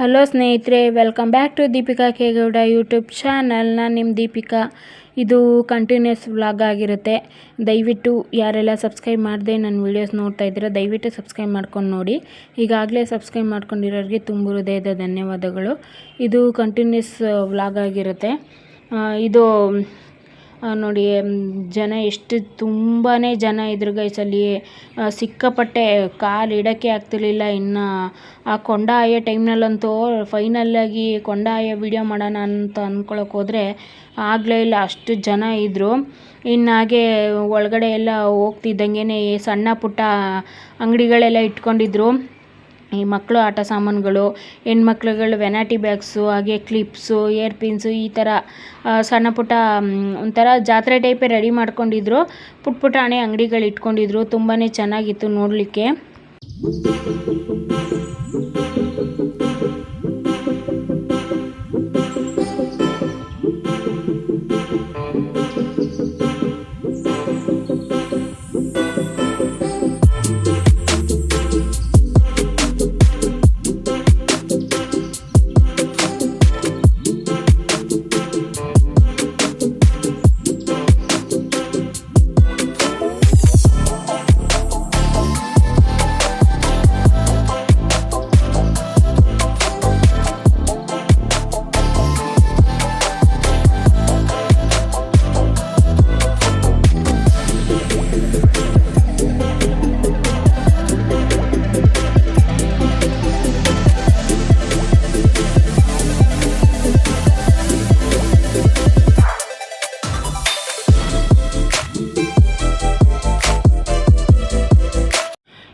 Hello ಸ್ನೇಹಿತರೆ welcome back to Deepika Kegowda YouTube channel ನಾನು ನಿಮ್ಮ ದೀಪಿಕಾ. ಇದು ಕಂಟಿನ್ಯೂಸ್ ವ್ಲಾಗ್ ಆಗಿರುತ್ತೆ. ದಯವಿಟ್ಟು ಯಾರೆಲ್ಲ ಸಬ್ಸ್ಕ್ರೈಬ್ ಮಾಡದೆ ನನ್ನ ವೀಡಿಯೋಸ್ ನೋಡ್ತಾ ಇದ್ದೀರಾ, ದಯವಿಟ್ಟು ಸಬ್ಸ್ಕ್ರೈಬ್ ಮಾಡ್ಕೊಂಡು ನೋಡಿ. ಈಗಾಗಲೇ ಸಬ್ಸ್ಕ್ರೈಬ್ ಮಾಡ್ಕೊಂಡಿರೋರಿಗೆ ತುಂಬ ಹೃದಯದ ಧನ್ಯವಾದಗಳು. ಇದು ಕಂಟಿನ್ಯೂಸ್ ವ್ಲಾಗ್ ಆಗಿರುತ್ತೆ. ಇದು ನೋಡಿ ಜನ ಎಷ್ಟು ತುಂಬಾ ಜನ ಇದ್ರು ಗೈಸ್ ಅಲ್ಲಿ. ಸಿಕ್ಕಾಪಟ್ಟೆ ಕಾಲು ಇಡೋಕ್ಕೆ ಆಗ್ತಿರ್ಲಿಲ್ಲ. ಇನ್ನು, ಆ ಕೊಂಡ ಆಯೋ ಟೈಮ್ನಲ್ಲಂತೂ ಫೈನಲ್ಲಾಗಿ ಕೊಂಡ ಆಯೋ ವಿಡಿಯೋ ಮಾಡೋಣ ಅಂತ ಅಂದ್ಕೊಳಕ್ಕೆ ಹೋದರೆ ಆಗಲೇ ಇಲ್ಲ, ಅಷ್ಟು ಜನ ಇದ್ದರು ಇನ್ನು ಹಾಗೆ ಒಳಗಡೆ ಎಲ್ಲ ಹೋಗ್ತಿದ್ದಂಗೆ ಸಣ್ಣ ಪುಟ್ಟ ಅಂಗಡಿಗಳೆಲ್ಲ ಇಟ್ಕೊಂಡಿದ್ರು. ಈ ಮಕ್ಕಳು ಆಟ ಸಾಮಾನುಗಳು, ಹೆಣ್ಮಕ್ಳುಗಳು ವೆನಾಟಿ ಬ್ಯಾಗ್ಸು, ಹಾಗೆ ಕ್ಲಿಪ್ಸು ಏರ್ ಪಿನ್ಸು ಈ ಥರ ಸಣ್ಣ ಪುಟ್ಟ ಒಂಥರ ಜಾತ್ರೆ ಟೈಪೇ ರೆಡಿ ಮಾಡ್ಕೊಂಡಿದ್ರು. ಪುಟ್ಟ ಪುಟಾಣಿ ಅಂಗಡಿಗಳು ಇಟ್ಕೊಂಡಿದ್ರು. ತುಂಬಾ ಚೆನ್ನಾಗಿತ್ತು ನೋಡಲಿಕ್ಕೆ.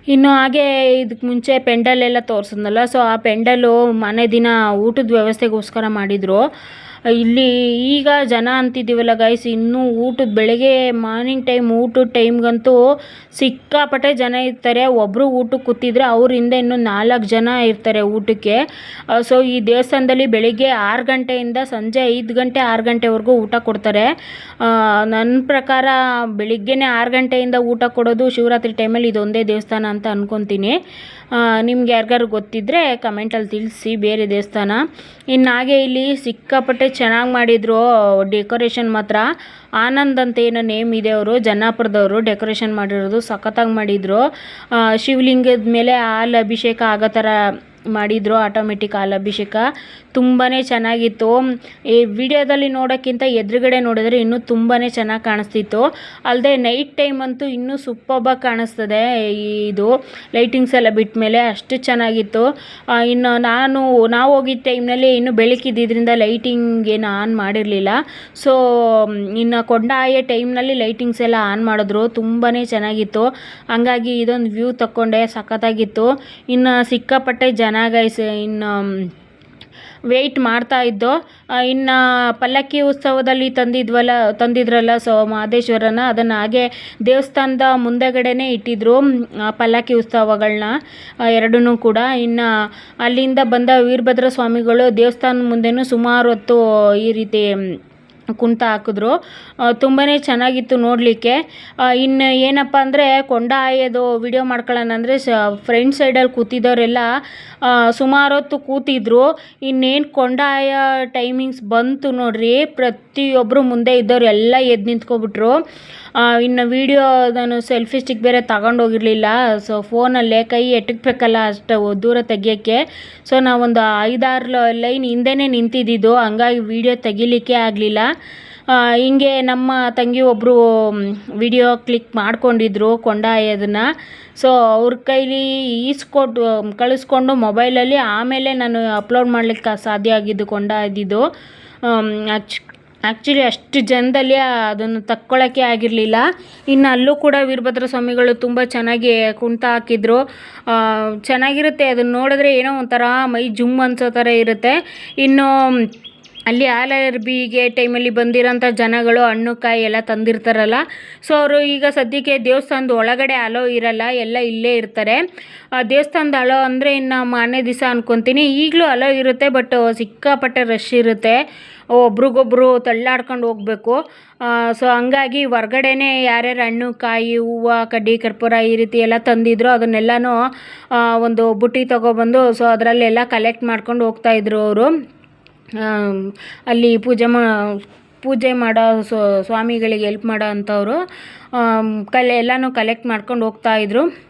ಇನ್ನು ಹಾಗೆ ಇದಕ್ಕೆ ಮುಂಚೆ ಪೆಂಡಲ್ ಎಲ್ಲ ತೋರಿಸಿದ್ನಲ್ಲ ಸೊ ಆ ಪೆಂಡಲ್ಲು ಮನೆ ದಿನ ಊಟದ ವ್ಯವಸ್ಥೆಗೋಸ್ಕರ ಮಾಡಿದರು. ಇಲ್ಲಿ ಈಗ ಜನ ಅಂತಿದ್ದೀವಲ್ಲ ಗೈಸ್ ಇನ್ನೂ ಊಟದ ಬೆಳಗ್ಗೆ ಮಾರ್ನಿಂಗ್ ಟೈಮ್ ಊಟದ ಟೈಮ್ಗಂತೂ ಸಿಕ್ಕಾಪಟ್ಟೆ ಜನ ಇರ್ತಾರೆ. ಒಬ್ಬರು ಊಟಕ್ಕೆ ಕೂತಿದ್ರೆ ಅವರಿಂದ ಇನ್ನೂ ನಾಲ್ಕು ಜನ ಇರ್ತಾರೆ ಊಟಕ್ಕೆ. ಸೊ ಈ ದೇವಸ್ಥಾನದಲ್ಲಿ ಬೆಳಿಗ್ಗೆ ಆರು ಗಂಟೆಯಿಂದ ಸಂಜೆ ಐದು ಗಂಟೆ, ಆರು ಗಂಟೆವರೆಗೂ ಊಟ ಕೊಡ್ತಾರೆ. ನನ್ನ ಪ್ರಕಾರ ಬೆಳಿಗ್ಗೆನೇ ಆರು ಗಂಟೆಯಿಂದ ಊಟ ಕೊಡೋದು ಶಿವರಾತ್ರಿ ಟೈಮಲ್ಲಿ ಇದೊಂದೇ ದೇವಸ್ಥಾನ ಅಂತ ಅನ್ಕೊತೀನಿ. ನಿಮ್ಗೆ ಯಾರಿಗಾರು ಗೊತ್ತಿದ್ದರೆ ಕಮೆಂಟಲ್ಲಿ ತಿಳಿಸಿ, ಬೇರೆ ದೇವಸ್ಥಾನ. ಇನ್ನು ಹಾಗೆ ಇಲ್ಲಿ ಸಿಕ್ಕಾಪಟ್ಟೆ ಚೆನ್ನಾಗಿ ಮಾಡಿದರು ಡೆಕೋರೇಷನ್ ಮಾತ್ರ. ಆನಂದ್ ಅಂತ ಏನೋ ನೇಮ್ ಇದೆ ಅವರು, ಜನ್ನಾಪುರದವರು ಡೆಕೋರೇಷನ್ ಮಾಡಿರೋದು, ಸಖತ್ತಾಗಿ ಮಾಡಿದರು. ಶಿವಲಿಂಗದ ಮೇಲೆ ಹಾಲು ಅಭಿಷೇಕ ಆಗೋ ಥರ ಮಾಡಿದರು ಆಟೋಮೆಟಿಕ್ ಹಾಲು ಅಭಿಷೇಕ. ತುಂಬಾ ಚೆನ್ನಾಗಿತ್ತು. ಈ ವಿಡಿಯೋದಲ್ಲಿ ನೋಡೋಕ್ಕಿಂತ ಎದುರುಗಡೆ ನೋಡಿದ್ರೆ ಇನ್ನೂ ತುಂಬಾ ಚೆನ್ನಾಗಿ ಕಾಣಿಸ್ತಿತ್ತು. ಅಲ್ಲದೆ ನೈಟ್ ಟೈಮ್ ಅಂತೂ ಇನ್ನೂ ಸೂಪರ್ಬಾಗಿ ಕಾಣಿಸ್ತದೆ ಇದು. ಲೈಟಿಂಗ್ಸ್ ಎಲ್ಲ ಬಿಟ್ಟ ಮೇಲೆ ಅಷ್ಟು ಚೆನ್ನಾಗಿತ್ತು. ಇನ್ನು ನಾನು, ನಾವು ಹೋಗಿದ್ದ ಟೈಮ್ನಲ್ಲಿ ಇನ್ನು ಬೆಳಕಿದ್ದಿದ್ದರಿಂದ ಲೈಟಿಂಗ್ ಏನು ಆನ್ ಮಾಡಿರಲಿಲ್ಲ. ಸೊ, ಇನ್ನು ಕೊಂಡ ಆಯೋ ಟೈಮ್ನಲ್ಲಿ ಲೈಟಿಂಗ್ಸ್ ಎಲ್ಲ ಆನ್ ಮಾಡಿದ್ರು. ತುಂಬಾ ಚೆನ್ನಾಗಿತ್ತು. ಹಂಗಾಗಿ ಇದೊಂದು ವ್ಯೂ ತಕ್ಕೊಂಡೆ. ಸಖತ್ತಾಗಿತ್ತು. ಇನ್ನು ಸಿಕ್ಕಾಪಟ್ಟೆ ಜನ ಗೈಸ್ ಇನ್ನು ವೆಯ್ಟ್ ಮಾಡ್ತಾ ಇದ್ದೋ ಇನ್ನು ಪಲ್ಲಕ್ಕಿ ಉತ್ಸವದಲ್ಲಿ ತಂದಿದ್ವಲ್ಲ, ತಂದಿದ್ರಲ್ಲ ಸೊ ಮಹದೇಶ್ವರನ ಅದನ್ನು ಹಾಗೆ ದೇವಸ್ಥಾನದ ಮುಂದೆಗಡೆನೇ ಇಟ್ಟಿದ್ರು ಪಲ್ಲಕ್ಕಿ ಉತ್ಸವಗಳನ್ನ ಎರಡೂ ಕೂಡ. ಇನ್ನು ಅಲ್ಲಿಂದ ಬಂದ ವೀರಭದ್ರ ಸ್ವಾಮಿಗಳು ದೇವಸ್ಥಾನದ ಮುಂದೆಯೂ ಸುಮಾರು ಹೊತ್ತು ಈ ರೀತಿ ಕುಂಟ ಹಾಕಿದ್ರು. ತುಂಬಾ ಚೆನ್ನಾಗಿತ್ತು ನೋಡಲಿಕ್ಕೆ. ಇನ್ನು ಏನಪ್ಪ ಅಂದರೆ ಕೊಂಡ ಆಯೋದು ವಿಡಿಯೋ ಮಾಡ್ಕೊಳ್ಳೋಣ ಅಂದರೆ ಸ ಫ್ರೆಂಡ್ ಸೈಡಲ್ಲಿ ಕೂತಿದ್ದವರೆಲ್ಲ ಸುಮಾರು ಹೊತ್ತು ಕೂತಿದ್ರು. ಇನ್ನೇನು ಕೊಂಡ ಆಯೋ ಟೈಮಿಂಗ್ಸ್ ಬಂತು ನೋಡ್ರಿ. ಪ್ರತಿಯೊಬ್ಬರು ಮುಂದೆ ಇದ್ದವ್ರು ಎಲ್ಲ ಎದ್ದು ನಿಂತ್ಕೊಬಿಟ್ರು. ಇನ್ನು ವೀಡಿಯೋ ನಾನು ಸೆಲ್ಫಿ ಸ್ಟಿಕ್ ಬೇರೆ ತಗೊಂಡೋಗಿರಲಿಲ್ಲ. ಸೊ ಫೋನಲ್ಲೇ ಕೈ ಎಟಕ್ಬೇಕಲ್ಲ ಅಷ್ಟು ದೂರ ತೆಗಿಯೋಕ್ಕೆ. ಸೊ ನಾವೊಂದು ಐದಾರು ಲೈನ್ ಹಿಂದೆನೇ ನಿಂತಿದ್ದಿದ್ದು. ಹಂಗಾಗಿ ವೀಡಿಯೋ ತೆಗಿಲಿಕ್ಕೆ ಆಗಲಿಲ್ಲ. ಹಿಂಗೆ ನಮ್ಮ ತಂಗಿ ಒಬ್ಬರು ವಿಡಿಯೋ ಕ್ಲಿಕ್ ಮಾಡ್ಕೊಂಡಿದ್ರು ಕೊಂಡ ಆಯೋದನ್ನ ಸೊ ಅವ್ರ ಕೈಲಿ ಈಸ್ಕೊಟ್ಟು ಕಳಿಸ್ಕೊಂಡು ಮೊಬೈಲಲ್ಲಿ ಆಮೇಲೆ ನಾನು ಅಪ್ಲೋಡ್ ಮಾಡಲಿಕ್ಕೆ ಸಾಧ್ಯ ಆಗಿದ್ದು ಕೊಂಡ ಇದ್ದಿದ್ದು ಆ್ಯಕ್ಚ್ ಆ್ಯಕ್ಚುಲಿ ಅಷ್ಟು ಜನದಲ್ಲಿ ಅದನ್ನು ತಕ್ಕೊಳ್ಳೋಕ್ಕೆ ಆಗಿರಲಿಲ್ಲ. ಇನ್ನು ಅಲ್ಲೂ ಕೂಡ ವೀರಭದ್ರ ಸ್ವಾಮಿಗಳು ತುಂಬ ಚೆನ್ನಾಗಿ ಕುಣಿತ ಹಾಕಿದ್ರು. ಚೆನ್ನಾಗಿರುತ್ತೆ. ಅದನ್ನು ನೋಡಿದ್ರೆ ಏನೋ ಒಂಥರ ಮೈ ಜುಮ್ ಅನ್ಸೋ ಥರ ಇರುತ್ತೆ. ಇನ್ನು ಅಲ್ಲಿ ಆಲರ್ಬಿಗೆ ಟೈಮಲ್ಲಿ ಬಂದಿರೋಂಥ ಜನಗಳು, ಹಣ್ಣು, ಕಾಯಿ ಎಲ್ಲ ತಂದಿರ್ತಾರಲ್ಲ. ಸೊ ಅವರು ಈಗ ಸದ್ಯಕ್ಕೆ ದೇವಸ್ಥಾನದ ಒಳಗಡೆ ಅಲೋ ಇರಲ್ಲ, ಎಲ್ಲ ಇಲ್ಲೇ ಇರ್ತಾರೆ. ದೇವಸ್ಥಾನದ ಅಲೋ ಅಂದರೆ ಇನ್ನು ಮಾರನೇ ದಿವಸ ಅನ್ಕೊತೀನಿ. ಈಗಲೂ ಅಲೋ ಇರುತ್ತೆ ಬಟ್ ಸಿಕ್ಕಾಪಟ್ಟೆ ರಶ್ ಇರುತ್ತೆ. ಒಬ್ರಿಗೊಬ್ರು ತಳ್ಳಾಡ್ಕೊಂಡು ಹೋಗ್ಬೇಕು. ಸೊ ಹಂಗಾಗಿ ಹೊರ್ಗಡೆನೇ ಯಾರ್ಯಾರು ಹಣ್ಣು, ಕಾಯಿ, ಹೂವು, ಕಡ್ಡಿ, ಕರ್ಪೂರ ಈ ರೀತಿ ಎಲ್ಲ ತಂದಿದ್ರು ಅದನ್ನೆಲ್ಲನೂ ಒಂದು ಬುಟ್ಟಿ ತೊಗೊಬಂದು ಸೊ ಅದರಲ್ಲೆಲ್ಲ ಕಲೆಕ್ಟ್ ಮಾಡ್ಕೊಂಡು ಹೋಗ್ತಾಯಿದ್ರು ಅವರು. ಅಲ್ಲಿ ಪೂಜೆ ಮಾ ಪೂಜೆ ಮಾಡೋ ಸ್ವಾಮಿಗಳಿಗೆ ಎಲ್ಪ್ ಮಾಡೋ ಅಂಥವ್ರು ಕಲೆ ಎಲ್ಲನೂ ಕಲೆಕ್ಟ್ ಮಾಡ್ಕೊಂಡು ಹೋಗ್ತಾಯಿದ್ರು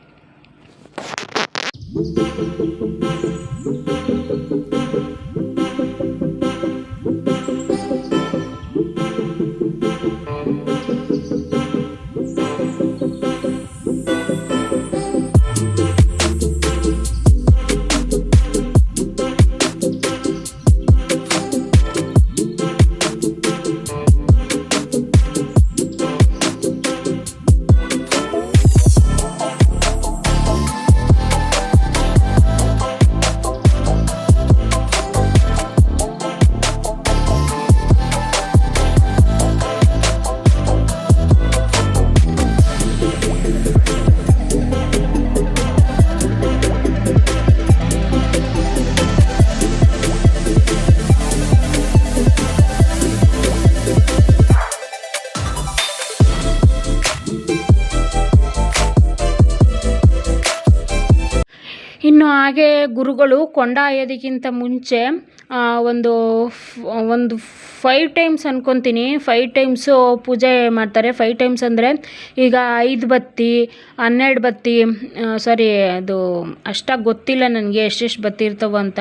ಇನ್ನು ಹಾಗೆ ಗುರುಗಳು ಕೊಂಡಾಯೋದಕ್ಕಿಂತ ಮುಂಚೆ ಒಂದು ಒಂದು ಫೈವ್ ಟೈಮ್ಸ್ ಅನ್ಕೊತೀನಿ. ಫೈವ್ ಟೈಮ್ಸು ಪೂಜೆ ಮಾಡ್ತಾರೆ. ಫೈವ್ ಟೈಮ್ಸ್ ಅಂದರೆ ಈಗ ಐದು ಬತ್ತಿ, ಹನ್ನೆರಡು ಬತ್ತಿ ಸಾರಿ ಅದು ಅಷ್ಟಾಗಿ ಗೊತ್ತಿಲ್ಲ ನನಗೆ ಎಷ್ಟೆಷ್ಟು ಬತ್ತಿ ಇರ್ತವೆ ಅಂತ.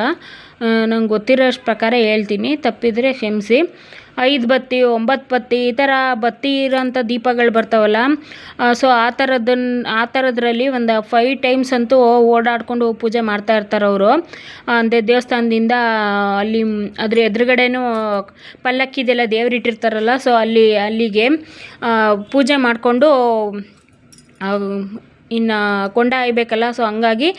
ನಂಗೆ ಗೊತ್ತಿರೋಷ್ಟು ಪ್ರಕಾರ ಹೇಳ್ತೀನಿ. ತಪ್ಪಿದರೆ ಕ್ಷಮಿಸಿ. ಐದು ಬತ್ತಿ, ಒಂಬತ್ತು ಬತ್ತಿ, ಈ ಥರ ಬತ್ತಿ ಇರೋಂಥ ದೀಪಗಳು ಬರ್ತಾವಲ್ಲ ಸೊ ಆ ಥರದನ್ನ ಆ ಥರದ್ರಲ್ಲಿ ಒಂದು ಫೈವ್ ಟೈಮ್ಸ್ ಅಂತೂ ಓಡಾಡಿಕೊಂಡು ಪೂಜೆ ಮಾಡ್ತಾ ಇರ್ತಾರೆ ಅವರು. ಅಂದರೆ ದೇವಸ್ಥಾನದಿಂದ ಅಲ್ಲಿ, ಅದ್ರ ಎದುರುಗಡೆನೂ ಪಲ್ಲಕ್ಕಿದೆಲ್ಲ ದೇವ್ರು ಇಟ್ಟಿರ್ತಾರಲ್ಲ ಸೊ ಅಲ್ಲಿ, ಅಲ್ಲಿಗೆ ಪೂಜೆ ಮಾಡಿಕೊಂಡು ಇನ್ನು ಕೊಂಡ ಹಾಯ್ಬೇಕಲ್ಲ ಸೊ ಹಂಗಾಗಿ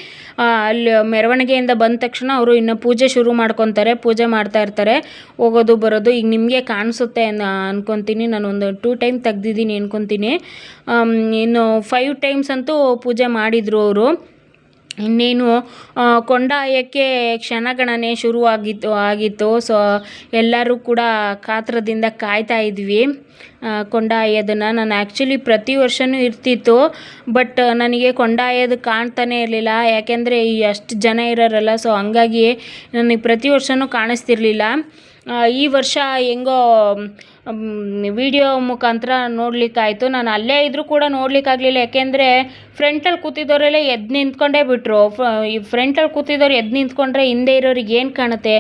ಅಲ್ಲಿ ಮೆರವಣಿಗೆಯಿಂದ ಬಂದ ತಕ್ಷಣ ಅವರು ಇನ್ನು ಪೂಜೆ ಶುರು ಮಾಡ್ಕೊತಾರೆ, ಪೂಜೆ ಮಾಡ್ತಾ ಇರ್ತಾರೆ, ಹೋಗೋದು ಬರೋದು. ಈಗ ನಿಮಗೆ ಕಾಣಿಸುತ್ತೆ ಅಂತ ಅನ್ಕೊತೀನಿ ನಾನು ಒಂದು ಟೂ ಟೈಮ್ ತೆಗ್ದಿದ್ದೀನಿ ಅನ್ಕೊತೀನಿ. ಇನ್ನು ಫೈವ್ ಟೈಮ್ಸ್ ಅಂತೂ ಪೂಜೆ ಮಾಡಿದರು ಅವರು. ಇನ್ನೇನು ಕೊಂಡಾಯಕ್ಕೆ ಕ್ಷಣಗಣನೆ ಶುರುವಾಗಿತ್ತು, ಆಗಿತ್ತು. ಸೊ ಎಲ್ಲರೂ ಕೂಡ ಕಾತ್ರದಿಂದ ಕಾಯ್ತಾ ಇದ್ವಿ ಕೊಂಡಾಯೋದನ್ನು. ನಾನು ಆ್ಯಕ್ಚುಲಿ ಪ್ರತಿ ವರ್ಷವೂ ಇರ್ತಿತ್ತು ಬಟ್ ನನಗೆ ಕೊಂಡಾಯೋದು ಕಾಣ್ತಾನೇ ಇರಲಿಲ್ಲ. ಯಾಕೆಂದರೆ ಅಷ್ಟು ಜನ ಇರೋರಲ್ಲ ಸೊ ಹಂಗಾಗಿ ನನಗೆ ಪ್ರತಿ ವರ್ಷವೂ ಕಾಣಿಸ್ತಿರ್ಲಿಲ್ಲ. ಈ ವರ್ಷ ಹೆಂಗೋ ವಿಡಿಯೋ ಮುಖಾಂತರ ನೋಡ್ಲಿಕ್ಕಾಯಿತು. ನಾನು ಅಲ್ಲೇ ಇದ್ದರೂ ಕೂಡ ನೋಡಲಿಕ್ಕಾಗಲಿಲ್ಲ. ಯಾಕೆಂದರೆ ಫ್ರಂಟಲ್ಲಿ ಕೂತಿದ್ದವರೆಲ್ಲ ಎದ್ದು ನಿಂತ್ಕೊಂಡೇ ಬಿಟ್ಟರು ಈ ಫ್ರಂಟಲ್ಲಿ ಕೂತಿದ್ದವ್ರು ಎದ್ದು ನಿಂತ್ಕೊಂಡ್ರೆ ಹಿಂದೆ ಇರೋರಿಗೆ ಏನು ಕಾಣುತ್ತೆ?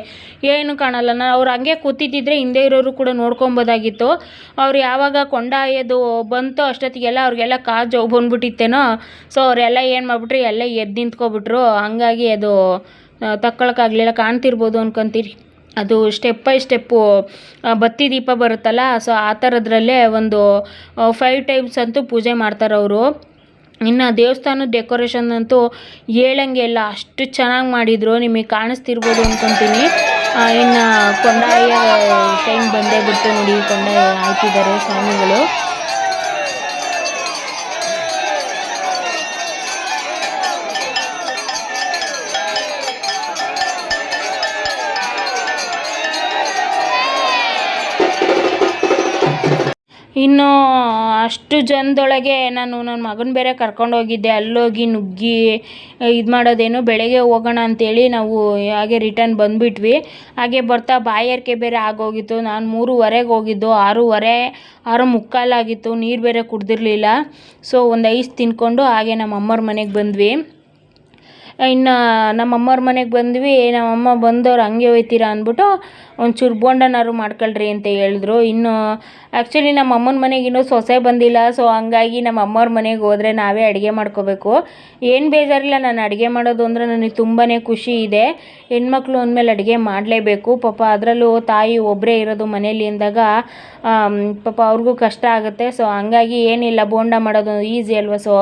ಏನು ಕಾಣಲ್ಲ. ನಾನು ಅವ್ರು ಹಂಗೆ ಕೂತಿದ್ದಿದ್ರೆ ಹಿಂದೆ ಇರೋರು ಕೂಡ ನೋಡ್ಕೊಬೋದಾಗಿತ್ತು. ಅವ್ರು ಯಾವಾಗ ಕೊಂಡಾಯೋದು ಬಂತೋ ಅಷ್ಟೊತ್ತಿಗೆಲ್ಲ ಅವ್ರಿಗೆಲ್ಲ ಕಾಜು ಬಂದ್ಬಿಟ್ಟಿತ್ತೇನೋ. ಸೊ ಅವರೆಲ್ಲ ಏನು ಮಾಡಿಬಿಟ್ರಿ, ಎಲ್ಲ ಎದ್ದು ನಿಂತ್ಕೊಬಿಟ್ರು. ಹಂಗಾಗಿ ಅದು ತಕ್ಕೊಳಕ್ಕಾಗಲಿಲ್ಲ. ಕಾಣ್ತಿರ್ಬೋದು ಅನ್ಕೊಂತೀರಿ. ಅದು ಸ್ಟೆಪ್ ಬೈ ಸ್ಟೆಪ್ಪು ಬತ್ತಿ ದೀಪ ಬರುತ್ತಲ್ಲ ಸೊ ಆ ಥರದ್ರಲ್ಲೇ ಒಂದು ಫೈವ್ ಟೈಮ್ಸ್ ಅಂತೂ ಪೂಜೆ ಮಾಡ್ತಾರೆ ಅವರು. ಇನ್ನು ದೇವಸ್ಥಾನದ ಡೆಕೋರೇಷನ್ ಅಂತೂ ಹೇಳಂಗೆ ಇಲ್ಲ, ಅಷ್ಟು ಚೆನ್ನಾಗಿ ಮಾಡಿದರು, ನಿಮಗೆ ಕಾಣಿಸ್ತಿರ್ಬೋದು ಅಂದ್ಕೊತೀನಿ ಇನ್ನು ಕೊಂಡಾಯ ಟೈಮ್ ಬಂದೇ ಬಿಟ್ಟು ನೋಡಿ, ಕೊಂಡಾಯ ಹಾಕಿದ್ದಾರೆ ಸ್ವಾಮಿಗಳು. ಇನ್ನು ಅಷ್ಟು ಜನದೊಳಗೆ ನಾನು ನನ್ನ ಮಗನ ಬೇರೆ ಕರ್ಕೊಂಡೋಗಿದ್ದೆ. ಅಲ್ಲೋಗಿ ನುಗ್ಗಿ, ಇದು ಮಾಡೋದೇನು ಬೆಳಗ್ಗೆ ಹೋಗೋಣ ಅಂತೇಳಿ ನಾವು ಹಾಗೆ ರಿಟರ್ನ್ ಬಂದುಬಿಟ್ವಿ. ಹಾಗೆ ಬರ್ತಾ ಬಾಯಾರಿಕೆ ಬೇರೆ ಆಗೋಗಿತ್ತು. ನಾನು ಮೂರುವರೆಗೆ ಹೋಗಿದ್ದು. ಆರೂವರೆ, ಆರು ಮುಕ್ಕಾಲಾಗಿತ್ತು. ನೀರು ಬೇರೆ ಕುಡ್ದಿರಲಿಲ್ಲ. ಸೊ ಒಂದು ಐಸ್ ತಿನ್ಕೊಂಡು ಹಾಗೆ ನಮ್ಮ ಅಮ್ಮವ್ರ ಮನೆಗೆ ಬಂದ್ವಿ. ಇನ್ನು ನಮ್ಮ ಅಮ್ಮವ್ರ ಮನೆಗೆ ಬಂದ್ವಿ, ನಮ್ಮಮ್ಮ ಬಂದವ್ರು ಹಂಗೆ ಹೋಯ್ತೀರಾ ಅಂದ್ಬಿಟ್ಟು ಒಂಚೂರು ಬೋಂಡನಾರು ಮಾಡ್ಕೊಳ್ರಿ ಅಂತ ಹೇಳಿದ್ರು. ಇನ್ನು ಆ್ಯಕ್ಚುಲಿ ನಮ್ಮ ಅಮ್ಮನ ಮನೆಗೆ ಇನ್ನೂ ಸೊಸೆ ಬಂದಿಲ್ಲ ಸೊ ಹಂಗಾಗಿ ನಮ್ಮ ಅಮ್ಮವ್ರ ಮನೆಗೆ ಹೋದರೆ ನಾವೇ ಅಡುಗೆ ಮಾಡ್ಕೋಬೇಕು. ಏನು ಬೇಜಾರಿಲ್ಲ, ನಾನು ಅಡುಗೆ ಮಾಡೋದು ಅಂದರೆ ನನಗೆ ತುಂಬಾ ಖುಷಿ ಇದೆ. ಹೆಣ್ಮಕ್ಳು ಅಂದಮೇಲೆ ಅಡುಗೆ ಮಾಡಲೇಬೇಕು. ಪಾಪ ಅದರಲ್ಲೂ ತಾಯಿ ಒಬ್ಬರೇ ಇರೋದು ಮನೇಲಿ ಅಂದಾಗ ಪಾಪ ಅವ್ರಿಗೂ ಕಷ್ಟ ಆಗುತ್ತೆ. ಸೊ ಹಂಗಾಗಿ ಏನಿಲ್ಲ, ಬೋಂಡ ಮಾಡೋದು ಈಸಿ ಅಲ್ವಾ? ಸೊ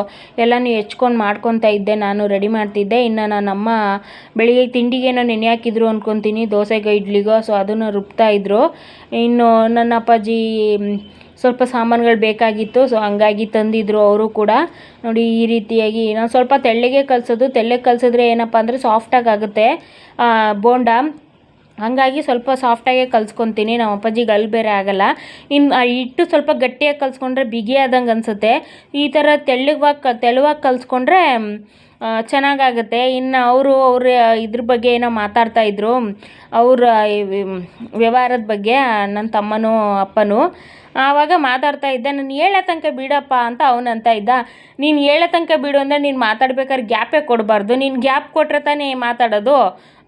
ಎಲ್ಲನೂ ಹೆಚ್ಕೊಂಡು ಮಾಡ್ಕೊತಾ ಇದ್ದೆ, ನಾನು ರೆಡಿ ಮಾಡ್ತಿದ್ದೆ. ಇನ್ನು ನಮ್ಮ ಬೆಳಿಗ್ಗೆ ತಿಂಡಿಗೇನೋ ನೆನೆ ಹಾಕಿದ್ರು ಅಂದ್ಕೊತೀನಿ ದೋಸೆಗೆ, ಇಡ್ಲಿಗೋ ಸೊ ಅದನ್ನು ರುಬ್ತಾ ಇದ್ದರು ಇನ್ನು ನನ್ನ ಅಪ್ಪಾಜಿ ಸ್ವಲ್ಪ ಸಾಮಾನುಗಳು ಬೇಕಾಗಿತ್ತು ಸೊ ಹಂಗಾಗಿ ತಂದಿದ್ರು ಅವರು ಕೂಡ. ನೋಡಿ, ಈ ರೀತಿಯಾಗಿ ನಾನು ಸ್ವಲ್ಪ ತೆಳ್ಳಗೆ ಕಲಿಸೋದು, ತೆಳ್ಳಗೆ ಕಲಿಸಿದ್ರೆ ಏನಪ್ಪ ಅಂದರೆ ಸಾಫ್ಟಾಗಿ ಆಗುತ್ತೆ. ಬೋಂಡ. ಹಂಗಾಗಿ ಸ್ವಲ್ಪ ಸಾಫ್ಟಾಗೆ ಕಲ್ಸ್ಕೊತೀನಿ ನಮ್ಮ ಅಪ್ಪಾಜಿಗೆ ಅಲ್ಲಿ ಬೇರೆ ಆಗಲ್ಲ. ಇನ್ನು ಆ, ಹಿಟ್ಟು ಸ್ವಲ್ಪ ಗಟ್ಟಿಯಾಗಿ ಕಲಿಸ್ಕೊಂಡ್ರೆ ಬಿಗಿ ಆದಂಗೆ ಅನಿಸುತ್ತೆ. ಈ ಥರ ತೆಳ್ಳಗೆ ಕ ತೆಳುವಾಗಿ ಕಲಿಸ್ಕೊಂಡ್ರೆ ಚೆನ್ನಾಗಾಗುತ್ತೆ. ಇನ್ನು ಅವರು ಅವ್ರ ಇದ್ರ ಬಗ್ಗೆ ಏನೋ ಮಾತಾಡ್ತಾ ಇದ್ರು. ಅವರ ವ್ಯವಹಾರದ ಬಗ್ಗೆ ನನ್ನ ತಮ್ಮನೂ ಅಪ್ಪನೂ ಆವಾಗ ಮಾತಾಡ್ತಾ ಇದ್ದೆ. ನಾನು ಹೇಳೋ ತನಕ ಬಿಡಪ್ಪ ಅಂತ ಅವನು ಅಂತ ಇದ್ದ. ನೀನು ಹೇಳೋ ತನಕ ಬಿಡು ಅಂದರೆ ನೀನು ಮಾತಾಡ್ಬೇಕಾದ್ರೆ ಗ್ಯಾಪೇ ಕೊಡಬಾರ್ದು. ನೀನು ಗ್ಯಾಪ್ ಕೊಟ್ಟರೆ ತಾನೇ ಮಾತಾಡೋದು.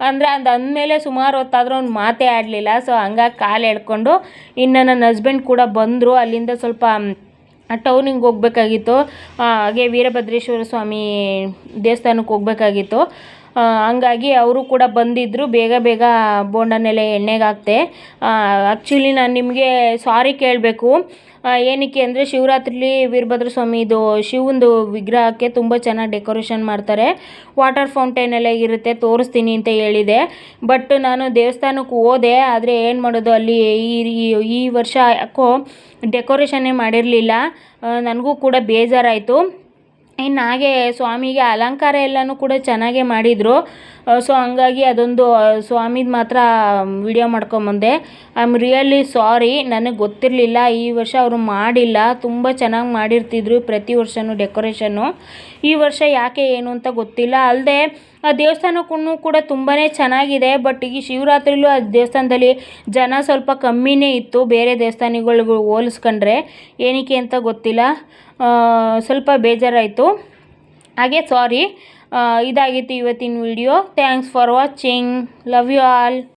ಅಂದರೆ ಅದು, ಅಂದಮೇಲೆ ಸುಮಾರು ಹೊತ್ತಾದರೂ ಅವ್ನು ಮಾತೇ ಆಡಲಿಲ್ಲ. ಸೊ ಹಂಗಾಗಿ ಕಾಲು ಎಳ್ಕೊಂಡು, ಇನ್ನು ನನ್ನ ಹಸ್ಬೆಂಡ್ ಕೂಡ ಬಂದರು. ಅಲ್ಲಿಂದ ಸ್ವಲ್ಪ ಟೌನಿಗೆ ಹೋಗ್ಬೇಕಾಗಿತ್ತು. ಹಾಗೆ ವೀರಭದ್ರೇಶ್ವರ ಸ್ವಾಮಿ ದೇವಸ್ಥಾನಕ್ಕೆ ಹೋಗ್ಬೇಕಾಗಿತ್ತು. ಹಂಗಾಗಿ ಅವರು ಕೂಡ ಬಂದಿದ್ದರು ಬೇಗ ಬೇಗ ಬೋಂಡನೆಲ್ಲ ಎಣ್ಣೆಗೆ ಹಾಕ್ತೆ ಆ್ಯಕ್ಚುಲಿ ನಾನು ನಿಮಗೆ ಸಾರಿ ಕೇಳಬೇಕು. ಏನಕ್ಕೆ ಅಂದರೆ ಶಿವರಾತ್ರಿಲಿ ವೀರಭದ್ರ ಸ್ವಾಮಿದು ಶಿವಂದು ವಿಗ್ರಹಕ್ಕೆ ತುಂಬ ಚೆನ್ನಾಗಿ ಡೆಕೋರೇಷನ್ ಮಾಡ್ತಾರೆ. ವಾಟರ್ ಫೌಂಟೇನ್ ಎಲ್ಲ ಇರುತ್ತೆ, ತೋರಿಸ್ತೀನಿ ಅಂತ ಹೇಳಿದೆ. ಬಟ್ ನಾನು ದೇವಸ್ಥಾನಕ್ಕೆ ಹೋದೆ, ಆದರೆ ಏನು ಮಾಡೋದು ಅಲ್ಲಿ ಈ- ಈ ವರ್ಷ ಯಾಕೋ ಡೆಕೋರೇಷನ್ನೇ ಮಾಡಿರಲಿಲ್ಲ. ನನಗೂ ಕೂಡ ಬೇಜಾರಾಯಿತು. ಇನ್ನು ಹಾಗೆ ಸ್ವಾಮಿಗೆ ಅಲಂಕಾರ ಎಲ್ಲನೂ ಕೂಡ ಚೆನ್ನಾಗೇ ಮಾಡಿದರು. ಸೊ ಹಂಗಾಗಿ ಅದೊಂದು ಸ್ವಾಮಿದು ಮಾತ್ರ ವಿಡಿಯೋ ಮಾಡ್ಕೊಂಬಂದೆ. ಐ ಆಮ್ ರಿಯಲಿ ಸಾರಿ ನನಗೆ ಗೊತ್ತಿರಲಿಲ್ಲ. ಈ ವರ್ಷ ಅವರು ಮಾಡಿಲ್ಲ. ತುಂಬ ಚೆನ್ನಾಗಿ ಮಾಡಿರ್ತಿದ್ರು ಪ್ರತಿ ವರ್ಷವೂ ಡೆಕೋರೇಷನ್ನು ಈ ವರ್ಷ ಯಾಕೆ ಏನು ಅಂತ ಗೊತ್ತಿಲ್ಲ. ಅಲ್ಲದೆ ಆ ದೇವಸ್ಥಾನಕ್ಕೂ ಕೂಡ ತುಂಬಾ ಚೆನ್ನಾಗಿದೆ. ಬಟ್ ಈ ಶಿವರಾತ್ರಿಲೂ ಆ ದೇವಸ್ಥಾನದಲ್ಲಿ ಜನ ಸ್ವಲ್ಪ ಕಮ್ಮಿನೇ ಇತ್ತು. ಬೇರೆ ದೇವಸ್ಥಾನಗಳಿಗೂ ಹೋಲಿಸ್ಕೊಂಡ್ರೆ ಏನಕ್ಕೆ ಅಂತ ಗೊತ್ತಿಲ್ಲ. ಸ್ವಲ್ಪ ಬೇಜಾರಾಯಿತು. ಹಾಗೆ ಸಾರಿ ಇದಾಗಿತ್ತು ಇವತ್ತಿನ video thanks for watching love you all